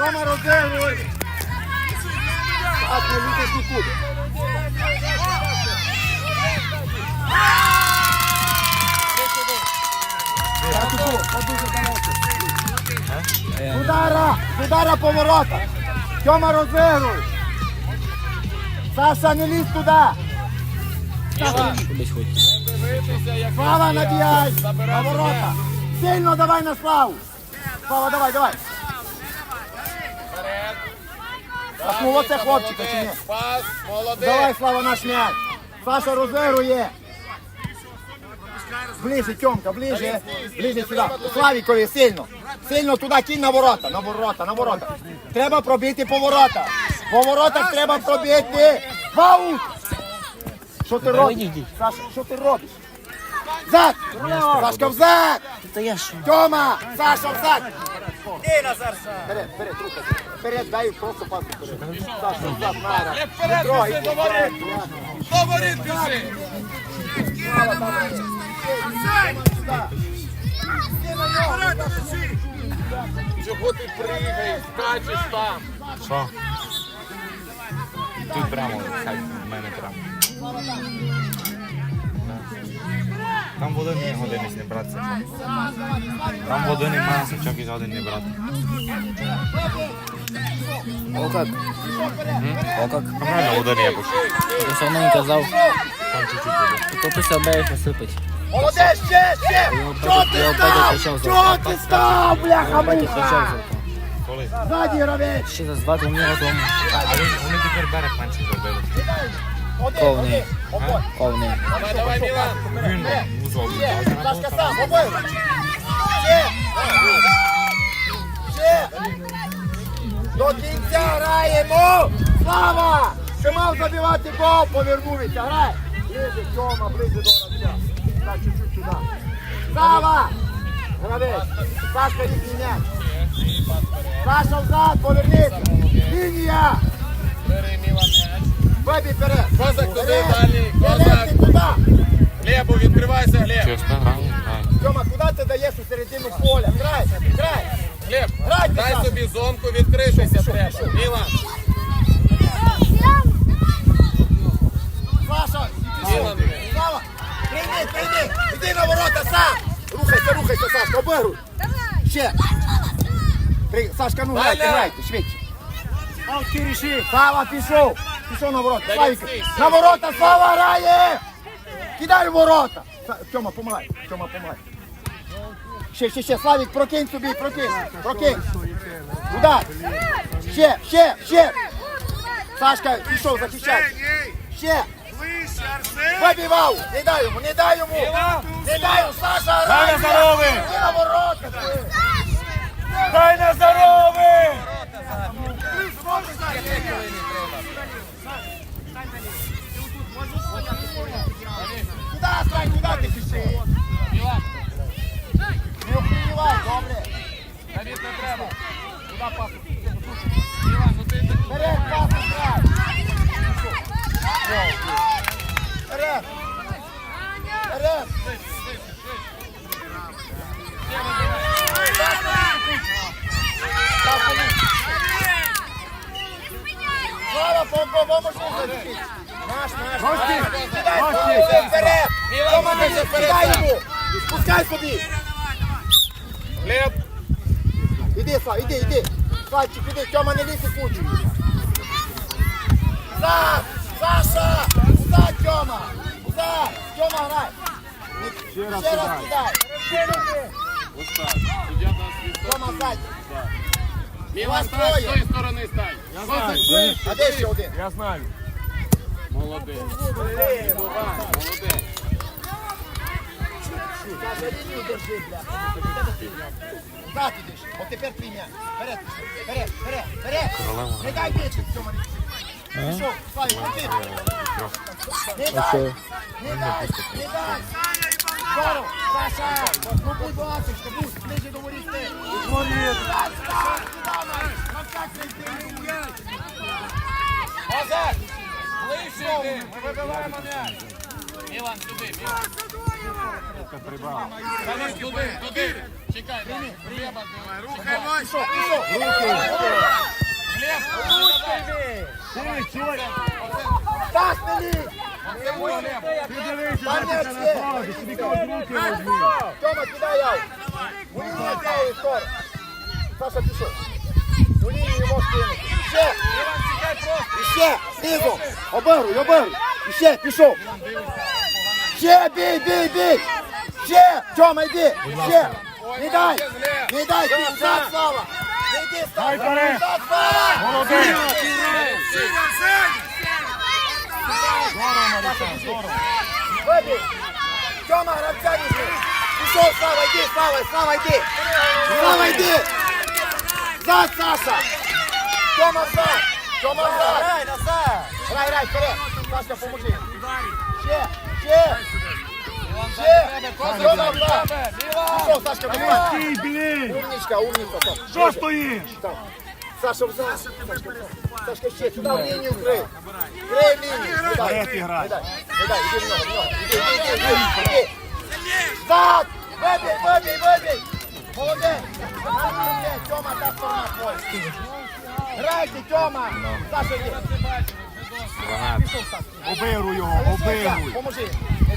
Тьома розігруй. Літиш нікуди. Дуже далеко. Удара, удара поворота. Тьома розігруй. Саша, не лізь туди. Слава набігай! На ворота! Сильно давай на славу! Слава, давай, давай! Так, ну оце хлопчика чи ні? Пас, молодець. Давай, Слава, наш м'яч! Саша розігрує! Ближче, Тьомка, ближче, ближче сюди. Славікові, сильно. Сильно туди кінь на ворота, на ворота, на ворота. Треба пробити по воротах. По воротах треба пробити. Ваут! Що ти робиш? Саша, що ти робиш? Взад! Сашка, взад! Тьома! Саша, взад! Ей, Назар! Вперед, вперед, рука. Вперед, дай просто пас вперед. Саша, взад, Найра. Вперед, Петро, біжи, іди до воріт. вперед. До воріт біжи. Чого ти пригаєш, скачеш там? Що? Тут прямо, хай в мене прямо. Там в один годинись не братися. Там в один немає сачок і за один не брати. О как? О как? Там реально в один я. Все одно не казав. Там чуть-чуть буде. То пусть обеїх насипить. Молодець, ще, ще! Чого ти став? Чого ти став, бляха то. Коли? Ззаді гравець. Ще за два турніри тому. А вони тепер берег менше зробили. Обой. Повний. Давай, давай, Мілан. Він вузол. Сашка сам, обой. Ще. Ще. До кінця граємо. Слава! Ти мав забивати гол, повернувся. Грай. Ближе, Тьома, ближе до гравця. Так, чуть-чуть сюди. Слава! Гравець. Сашка, їхній м'яч. Саша взад, повернися. Лінія. Бери, Мілан, м'яч. Вибій вперед. Козак туди, Вперед. далі. Вперед, Козак. ти туди. Глебу, відкривайся, Глеб. Чесно, грає? Грає. Тьома, куди ти даєш у середину поля? Грай, грай. Глеб, Грайте, дай Саша. собі зонку, відкритися треба. Мілан, Саша, Мілан. Слава, прийди, прийди, іди на ворота сам. Рухайся, рухайся, Сашка, обигруй. Ще. При- Сашка, ну грайте, Даля. грайте, швидше. Слава пішов. Пішов на ворота. Славік, на ворота, Слава грає. Кидай в ворота. Тьома, помагай, Тьома, помагай. Ще, ще, ще, Славік, прокинь собі, прокинь, прокинь. Удар. Ще, ще, ще. Сашка, пішов, захищай. Ще. Вибивав! Не дай йому, не дай йому! Не дай йому, Саша! Дай на здоровий! Не на ворота! ти! Дай на здоровий! Куда стань, куда ты пішов? Не охренівай, добре! Давід не треба. Куда пасу? Мілан, ну ти Вперед, пасу грай! Вперед! Вперед! Слава, по-моєму, слухай! Наш, наш, наш! Кидай, Слава, вперед! Не йому! Спускай собі! Глеб, Іди, Слав, іди, іди! Славчик, іди, Тьома, не лізь у кучу! Зад! Саша! Зад, Тьома! Зад! Тьома, грай! Ще раз, кидай! ось так. Суддя дасть Тьома! Мілан, Вас стань, з тої сторони стань. Козак, ближче, А де ще один? Я знаю. Молодець. Молодець. Саша, лінію держи, бля. Зад ідеш, от тепер твій. Вперед, вперед, вперед, вперед! Не дай бити, Тьома, не Пішов, Славі, крути! Не дай! Не дай! Не дай! Здорово! Саша! Ну будь ласочка, будь, ближче до воріт ти! Воріт! Козак, ближче ми вибиваємо м'яч. Мілан, сюди, Мілан. Давид, туди, туди. Чекай, дай. Глеба, Рухай, Пішов, пішов! Так, не лізь! Ти дивися, Там де не ти всі. знаходиш, тобі кажуть, руки возьми. Тьома, кидай яу! У лінії цієї сторони. Саша, пішов. У лінії можеш кинути. Ще! Іван, чекай просто. Іще! Знизу! Оберуй, оберуй! Іще, пішов! Ще, бій, бій, бій! Ще! Тьома, йди! Ще! Не дай! Не дай! Ти взад, Слава! Не йди, Дай Слава! Взад, Слава! Молодець. Вибій! Тьома, гравця візьми! Пішов, Слава, йди, Слава, Слава, йди! Слава, йди! Зад, Саша! Тьома, зад! Тьома, зад! Грай, назад! Грай, грай, вперед! Сашка, поможи! Ще, ще! Ще! Блін. Умничка, умничка. Що стоїш? Саша! Сашка, ще, сюди в лінію крий! Крий лінію! Не дай. Не дай, іди в нього, в нього. Іди, іди, іди, іди, іди. Вибій, вибій, вибій! Молодець! Молодець, Тьома, та сторона твоя. Грайте, Тьома! Саша, йди. Обируй його, обируй. Поможи.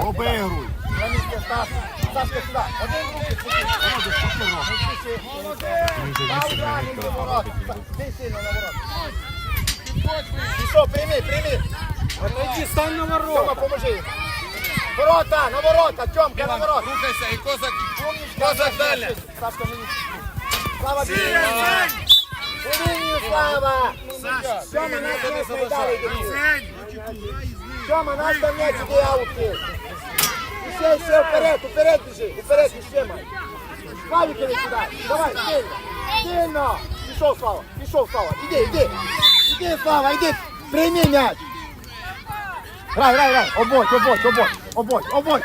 Обируй. На місце, Саш. Сашка, сюди. Один руки. Молодець! Та удар, не ворота. Ти сильно на ворота. Пішов, прийми, прийми. Іди, стань на ворот. Тьома, поможи. Ворота, на ворота, Тьомка, на ворота. Рухайся, і козак. Козак далі. Сашка, мені. Слава бігає. У лінію, Слава. Тьома, нас не дали. Тьома, нас там м'яч іде аутки. І ще, ще вперед, вперед біжи, вперед іще май. Славікові сюди, давай, сильно, сильно. Пішов, Слава, пішов, Слава, іди, іди. Іди, Слава, іди, прийми м'яч. Грай, грай, грай, обой, обой, обой, обой, обой.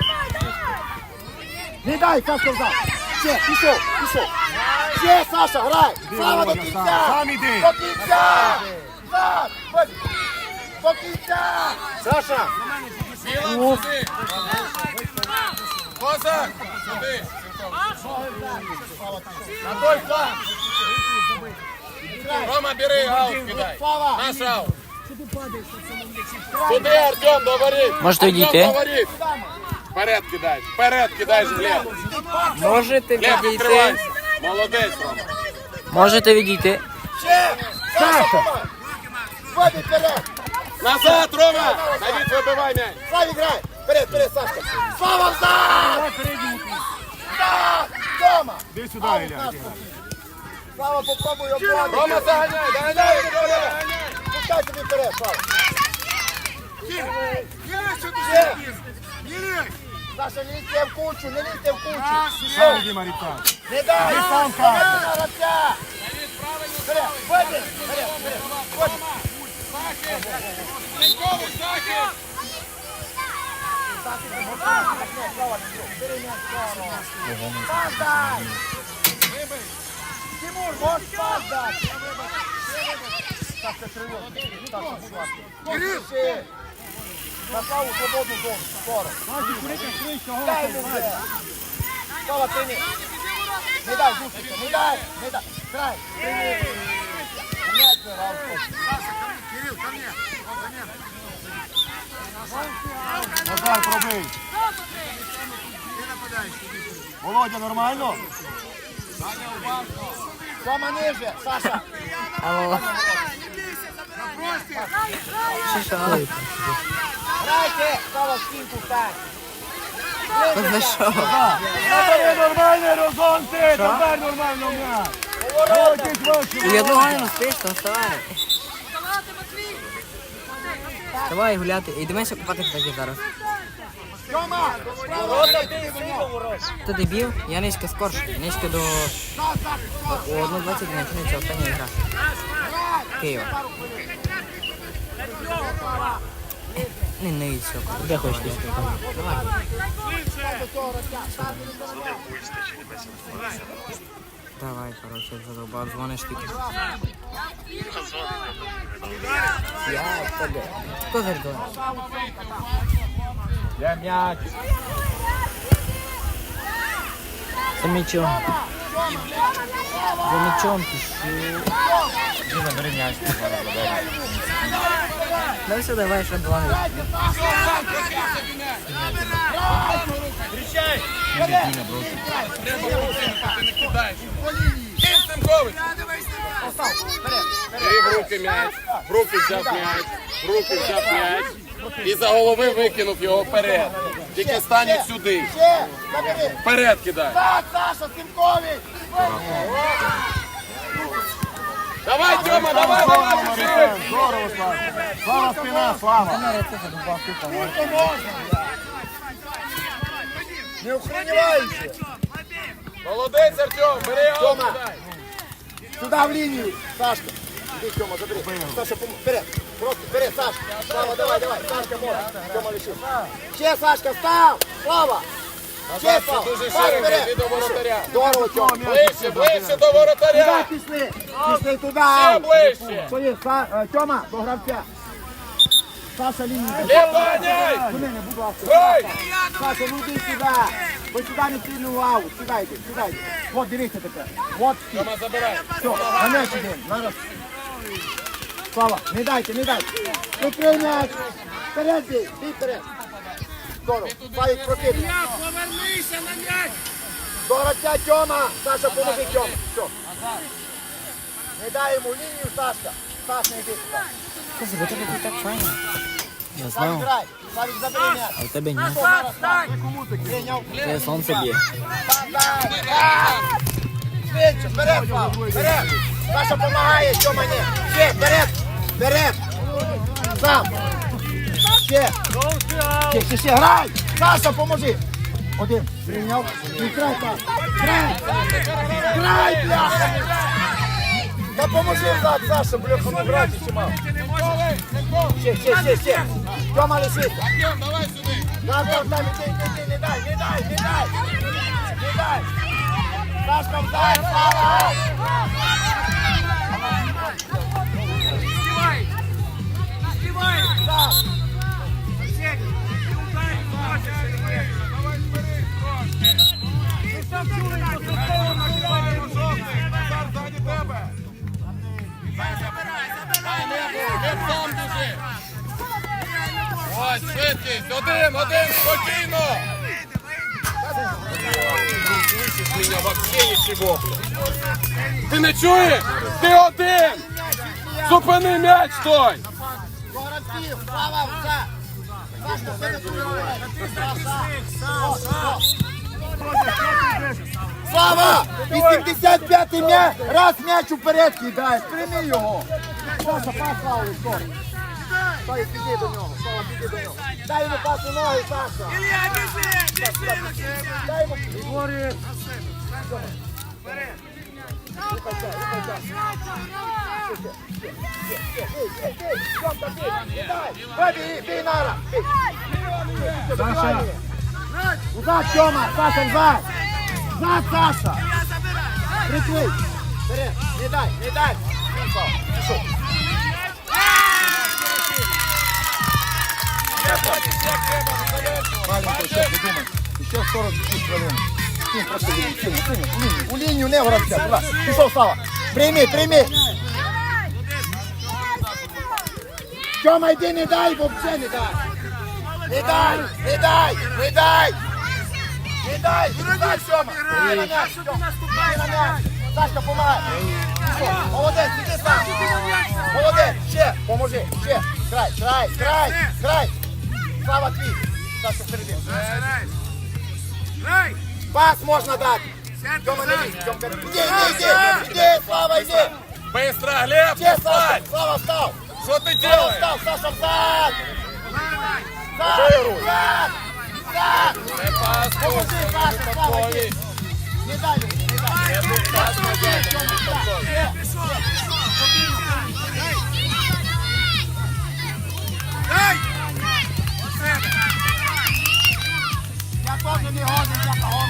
Не дай, взад. Ще, пішов, пішов. Ще, Саша, грай. Слава до кінця. сам, іди. До кінця. Так, до кінця. Саша. Мілан, сюди. Козак, сюди. На той фланг. Рома, бери аут, кидай. Слава. Наш аут. Сюди, Артем, Артем, відійти? до воріт. Вперед кидай, вперед кидай, Глеб. Можете Глеб, відкривайся. Молодець, Рома. Можете відійти. Ще. Саша. Вибій вперед. Назад, Рома! Давид, вибивай м'яч. Славі, грай. Вперед, вперед, Сашка. Слава взад. Так. Тома. Іди сюди, Ілля. Слава, попробуй обладнати. Рома, заганяй, заганяй, заганяй. Пускай тобі вперед, Слава. Ще. Саша, не лізьте в кучу, не лізьте в кучу. Сам іди, Маріцан. Не дай! сам Давай кажеш. на гравця! Вперед, вперед, вперед, вперед. Вперед. Легковий захист. Пас дай! Тимур, можеш пас дати? Саша, крило. Саша, будь ласка. Ще. На праву свободну зону. Скоро. Дай йому вже. Слава, прийми. Не дай, Зустріча, не дай, не дай. Край, прийми. М'яч забрав. Назар, пробий. Володя, нормально? Тома ниже, Саша. Грайте, Слава, в стінку встань. За що? Назар, нормально, розгонти. Тепер нормально м'яч. Володя, вище. Я думаю, спиш, то вставай. Давай гуляти. І дивися купати такі зараз. Тьома, ворота ти до нього. Хто дебіл? Я низько скорше. Низько до... О 1.20 почнеться остання гра. Києва. Не низько. Де хочеш ти? Давай, короче, задолбав, дзвониш тільки. Я тебе. Хто зеркало? Є м'яч. За. За мячом пишу. Забери м'яч. Ну все, давай, що два. Ти в руки м'яч, в руки взяв м'яч, в руки взяв м'яч і за голови викинув його вперед. Тільки стань як сюди. Вперед кидай. Так, Саша, Сімкович. Давай, Тьома, давай, давай, біжи. Здорово, Слава. Слава спина, Слава. Скільки можна? Не охреніваючи. Молодець, Артем, бери його, Тьома. кидай. Сюди в лінію, Сашка. Іди, Тьома, забери. Саша, пом- вперед. Просто вперед, Сашка. Слава, давай, давай. Сашка може. Тьома лишив. Ще, Сашка, став. Слава. Ще, Слава. Дуже Став широко, до воротаря. Здорово, Тьома. Ближче, ближче до Туди воротаря. пішли. Пішли туди. Ще ближче. Са- е, Тьома, до гравця. Саша, лінію. Ліваняй. До мене, будь ласка. Грай. Саша, ну йди сюди. Ви сюди не сильно лаву. Сюди йди, сюди йди. От, дивіться тепер. От. Тьома, забирай. Все, на м'яч ідемо. Зараз. Слава, не дайте, не дайте. Прикрий м'яч. Вперед бій, бій вперед. Здорово. Славік прокидує. Повернися на м'яч. До гравця Тьома. Саша, поможи Тьома. Все. Не дай йому лінію, Сашка. Саш, не йди сюди. Тут так файно. Я Славік, знав, грай. Славік, забери м'яч. а у тебе ні. Прийняв. Це сонце б'є. Швидше, вперед, Слава, вперед. Саша допомагає, Тьома ні. Ще, вперед, вперед. Сам. Ще. Ще, ще, ще, грай. Саша, поможи. Один, прийняв. І край, Саша. Край. Край, бляха. Та поможи взад, Саша, бляха, ну грати ще мав. Ще, ще, ще, ще. Тьома лишиться. Артем, давай сюди. Там, там, там, іди, іди, іди, не дай, не дай, не дай. Не дай. Сашка, вдай, Слава. Ось, швидкість. Один, один, спокійно. Ти не чуєш? Ти один. Зупини м'яч той. Слава, все. Сашка, все не забувай. Слава! 85-й м'яч, раз м'яч уперед кидаєш, прийми його. Саша, пас Славу, скоро. Слава, піди до нього, Слава, піди до нього. Дай йому пас у ноги, Саша. Дай йому. Ігорі. Рухайся, рухайся. Саша. Взад, Тьома, Саша, взад. Взад, Саша. Прикрий. Вперед, не дай, не дай. Пішов. Маленько, ще подумай. Ще 46 хвилин. Кінь просто в лінію, кінь, кінь, у лінію, не туди. Пішов, Слава. Прийми, прийми. Тьома, йди, не дай, бо взагалі не дай. Не дай, не дай, не дай. Не дай, не дай, Тьома. Іди на Тьома. Іди на. Сашка, помагай. Молодець, іди сам. Молодець, ще, поможи, ще. Край, край, край, край. Слава твій. Сашка, впереди. Пас можна дати. Тьома, не лізь, Тьомка. Іди, іди, іди, іди, Слава, іди. Быстро, Глеб, встань. Слава, встав. Ти Слава, делаешь? встав, Саша, взад. Взад, взад, взад. Поможи, Саша, Слава. Не дай йому, не дай. Не дай. Ще. Я теж не годен для того.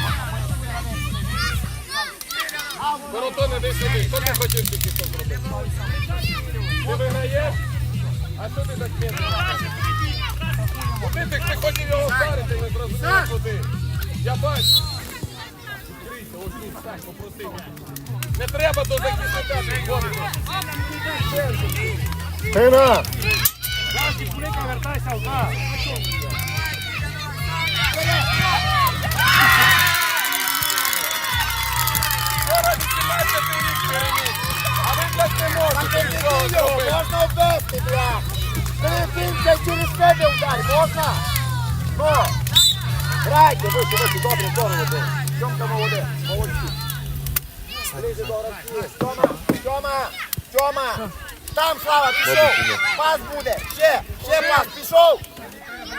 Воротони, де сюди. Що ти хотів тільки що зробити? Ти виграєш? А що ти так? Куди ти, ти хотів його вдарити, не зрозумів куди. Я бачу. Відкрийся, ось тут, так, попроси. Не треба до захисника підходити. Спина. Вчора 18 рік переміг. А ви, блядь, не можете нічого зробити. Можна обвести, бля. Перепінця через себе удар, можна? Ну. Грайте, вище, вище, добре, здорово було. Тьомка молодець, молодці. Ближе до Росії. Тьома, Тьома, Тьома. Там, Слава, пішов. Пас буде. Ще, ще пас, пішов.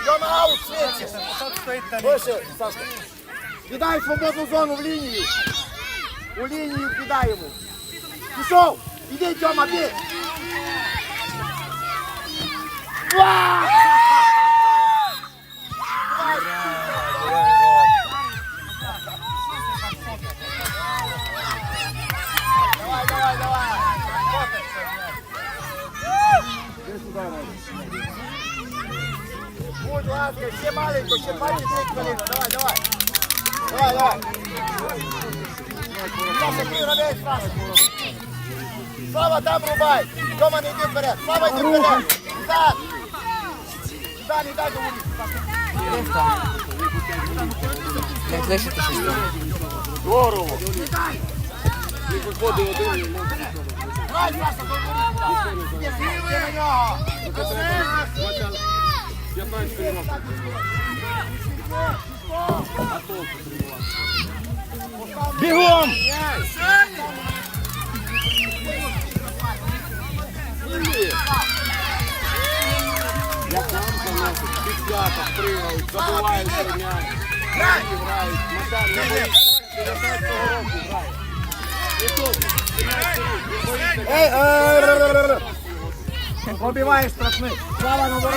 Тьома, аут, швидше. Вище, Сашка. Кидай свободну зону в лінію. У лінію кидаємо. Пішов. Іди, Тьома, бій. Давай, давай, давай. Будь ласка, ще маленько, ще маленько, хвилин. Давай, давай. Давай, давай. Саша, ти гравець, Саша. Слава, там рубай. Тьома, не йди вперед. Слава, йди вперед. Так. Сюди, не дай говорити. Як лишити щось там. Здорово. Грай, Саша, до є на нього. 15 хвилин. Бігом. Як п'яток пригають, забувають. Грай. Грають, Макар, не боїться. 19-го року грає. І тут, 17 рік, боїться. Ей, е. Пробиваєш штрафний. Слава на ворот.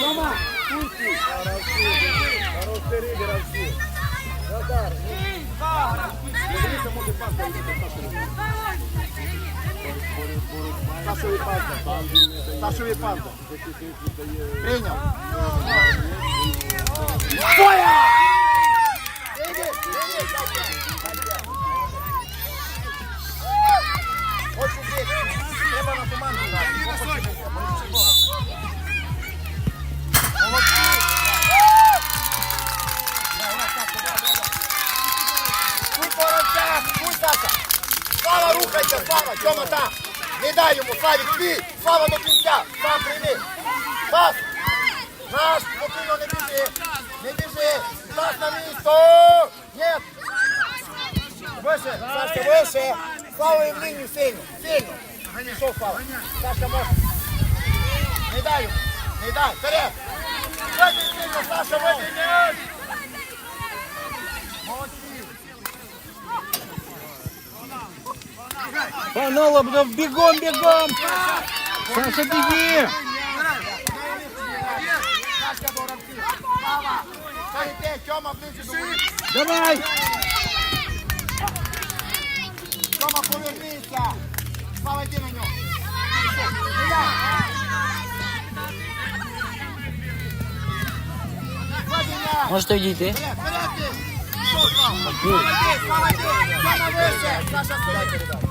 Тома, пусти. Хороші рідера всі. Назар, Дивіться, може пас Сашові панта. Сашові панта. Прийняв. Боя! Іди, іди, Саша. Ось сюди. Треба на команду Саша. Слава, рухайся, Слава, Тьома там. Не дай йому, Славік, твій. Слава до кінця, сам прийми. Пас. Наш, спокійно, не біжи. Не біжи. Пас на місто. Нет. Вище, Саша, вище. Слава в лінію сильно, сильно. Пішов, Слава. Саша, може. Не дай йому, не дай. Вперед. Вийди сильно, Саша, вийди. Молодці. Пануло, бігом, бігом. Саша, біги. Сашка до рамки. Слава. Стоїте, Тьома, ближче до воріт. Давай. Тьома, повернися. Слава, йди на нього. Можете відійти? Слава. Йди, Слава, йди. Саша, стоїть.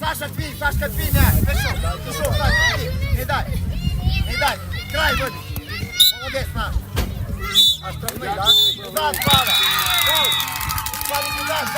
Саша, твій, Сашка, твій м'яч. Пішов, пішов, Саша, твій. Не дай. Не дай. Край води. Молодець наш. А штрафний, так? Назад, Слава. Слава,